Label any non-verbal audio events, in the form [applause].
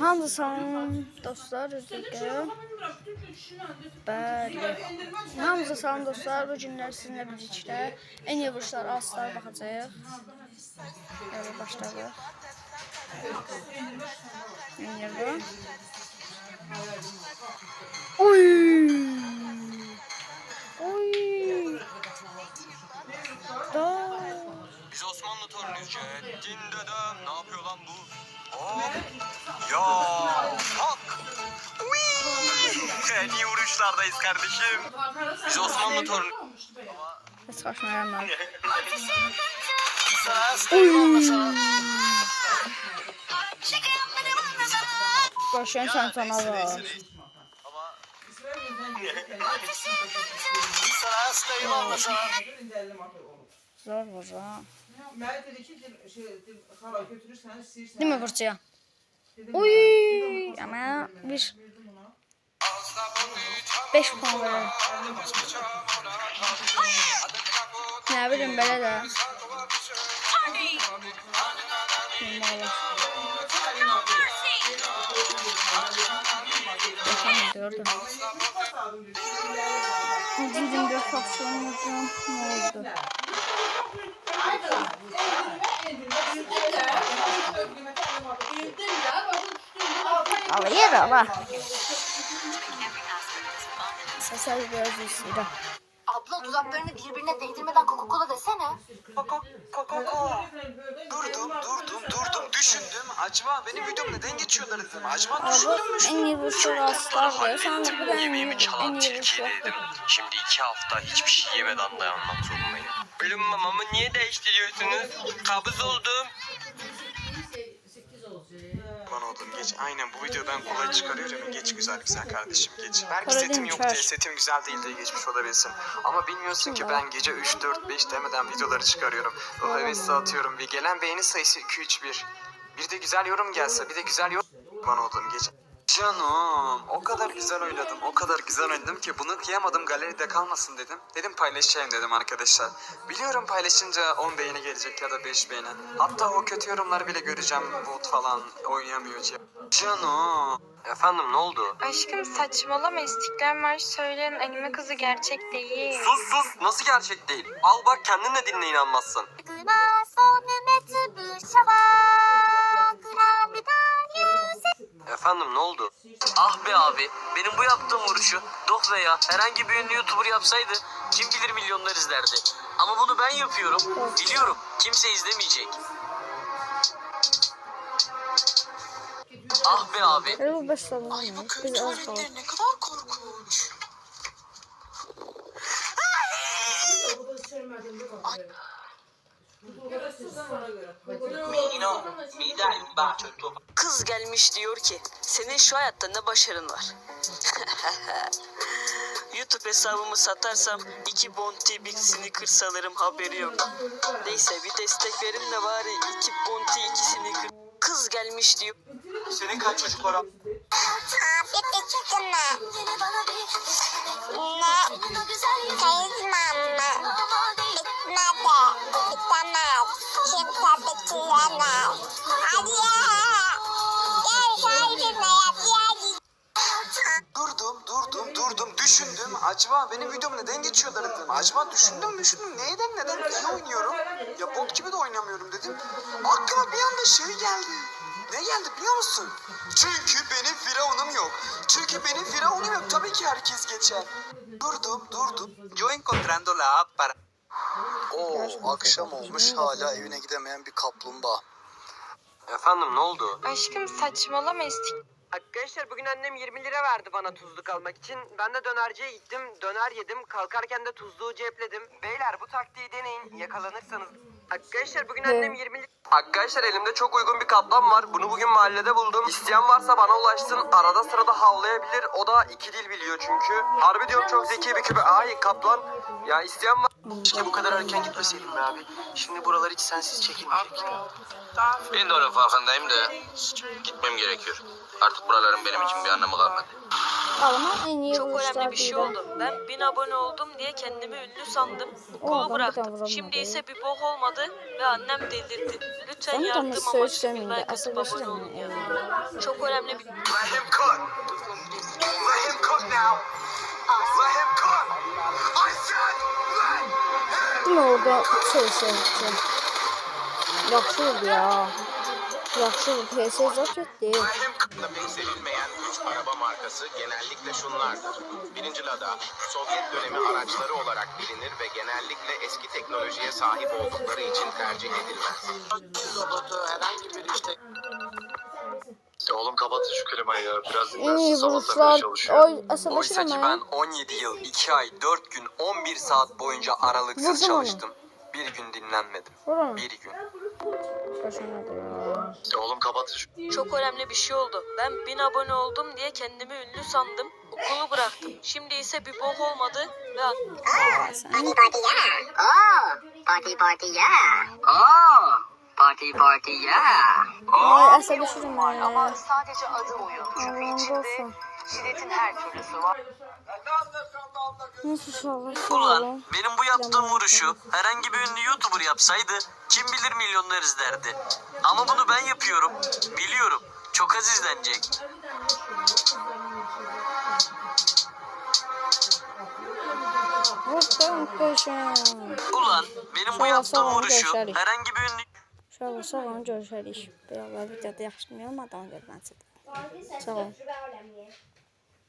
Hamınızı dostlar, özürlüyorum. Bəli. Hamınıza salam dostlar. Bu günlər sizinlə birlikdə en iyi vuruşlar aslar baxacağıq. Başlayalım. En iyi bu. Oy! Oy! Da. Biz Osmanlı torunuyuz Ceddin dedem. Ne yapıyor lan bu? Hop. Ya. Hak. En iyi vuruşlardayız kardeşim. Biz Osmanlı torunu. Heç qaçmayanlar. Başlayan sən canavar. Ama Zor vur ha. Mənə dedi ki, şey. Değil mi vurcuya? Dedim, Uy, "Verdim ama bir ona." 5 puan verir. Ne bileyim böyle de. Gördüm. Dedim bir vurdum. Ne oldu? Ama yer ama. Sesler biraz üstüde. Abla dudaklarını birbirine değdirmeden Coca-Cola desene. durdum, durdum, durdum, düşündüm. Acaba benim videom neden geçiyorlar dedim. Acaba düşündüm. en iyi vuruşlar aslar Sen de bu Yemeğimi çalan iyi tilki vuruşlar. dedim. Şimdi iki hafta hiçbir şey yemeden dayanmak zorundayım. Gülüm mamamı niye değiştiriyorsunuz? Kabız oldum. Lan oğlum geç. Aynen bu video ben kolay çıkarıyorum. Geç güzel güzel kardeşim geç. Belki Kolay setim değil yok diye setim güzel değil diye geçmiş olabilirsin. Ama bilmiyorsun ki ben gece 3, 4, 5 demeden videoları çıkarıyorum. O hevesi atıyorum. Bir gelen beğeni sayısı 2, 3, 1. Bir de güzel yorum gelse bir de güzel yorum. Lan oğlum geç. Canım o kadar güzel oynadım o kadar güzel oynadım ki bunu kıyamadım galeride kalmasın dedim. Dedim paylaşayım dedim arkadaşlar. Biliyorum paylaşınca 10 beğeni gelecek ya da 5 beğeni. Hatta o kötü yorumları bile göreceğim bot falan oynayamıyor diye. Canım. Efendim ne oldu? Aşkım saçmalama İstiklal Marşı söyleyen anime kızı gerçek değil. Sus sus nasıl gerçek değil? Al bak kendin de dinle inanmazsın. Efendim ne oldu? Ah be abi benim bu yaptığım vuruşu Doh veya herhangi bir ünlü YouTuber yapsaydı kim bilir milyonlar izlerdi. Ama bunu ben yapıyorum. Biliyorum kimse izlemeyecek. Ah be abi Böyle bu 5 salon olmuş. Biz az kaldık. ne kadar Kız gelmiş diyor ki senin şu hayatta ne başarın var? [laughs] YouTube hesabımı satarsam iki Bounty Big Snickers alırım haberi yok. Neyse bir destek verin de bari iki Bounty iki Snickers. Kız gelmiş diyor. senin kaç çocuk var? Durdum, Acaba benim videom neden geçiyorlar dedim. Acaba düşündüm, düşündüm. Neyden, neden iyi oynuyorum? Ya bot gibi de oynamıyorum dedim. Aklıma bir anda şey geldi. Ne geldi biliyor musun? Çünkü benim firavunum yok. Çünkü benim firavunum yok. Tabii ki herkes geçer. Durdum, durdum. Yo encontrando la app para... Oo, akşam olmuş hala evine gidemeyen bir kaplumbağa. Efendim ne oldu? Aşkım saçmalama İstiklal Arkadaşlar bugün annem 20 lira verdi bana tuzluk almak için. Ben de dönerciye gittim. Döner yedim. Kalkarken de tuzluğu cepledim. Beyler bu taktiği deneyin. Yakalanırsanız. Arkadaşlar bugün annem 20 lira... Arkadaşlar elimde çok uygun bir kaplan var. Bunu bugün mahallede buldum. İsteyen varsa bana ulaşsın. Arada sırada havlayabilir. O da iki dil biliyor çünkü. Harbi diyorum çok zeki bir köpek. Ay kaplan. Ya isteyen var. İşte bu kadar erken gitmeseydim be abi. Şimdi buralar hiç sensiz çekilmeyecek. Ben de onun farkındayım da gitmem gerekiyor. Artık buraların benim için bir anlamı kalmadı. Alman en iyi Çok önemli bir şey oldu. Ben 1000 abone oldum diye kendimi ünlü sandım. Okulu bıraktım. Şimdi ise bir bok olmadı ve annem delirdi. Lütfen yardım amaçlı bir like atıp abone olun ya. Çok önemli bir... Let him cook. Let him cook now. Let him cook. I said Değil mi orada şey şey. Yaxşı oldu ya. Yaxşı oldu. PS zat. Pek sevilmeyen 3 araba markası genellikle şunlardır. Birinci Lada, Sovyet dönemi araçları olarak bilinir ve genellikle eski teknolojiye sahip oldukları için tercih edilmez. Robotu herhangi bir işte... Oğlum kapatın şu klimayı ya. Biraz En iyi vuruşlar. Oy asıllaşır Oysa ki ben ya. 17 yıl, 2 ay, 4 gün, 11 saat boyunca aralıksız Vurdum onu. çalıştım. Bir gün dinlenmedim. Vur onu. Bir gün. Başamadı ya. Oğlum kapatın şu... Çok önemli bir şey oldu. Ben 1000 abone oldum diye kendimi ünlü sandım. Okulu bıraktım. Şimdi ise bir bok olmadı ve Aa, sen. Party yeah. Oh, party party yeah. Oh, party party yeah. Ay asıllaşırım ya. sadece adı oyun. Allah'ım olsun. Şiddetin her türlüsü var. Nasıl savaş Ulan benim bu yaptığım vuruşu herhangi bir ünlü YouTuber yapsaydı kim bilir milyonlar izlerdi. Ama bunu ben yapıyorum. Biliyorum. Çok az izlenecek. Vurdum. Ulan benim bu yaptığım vuruşu herhangi bir ünlü Sağ olun, görüşərik. Beraber videoda yaxşı olmadan görmənsiz. Sağ olun.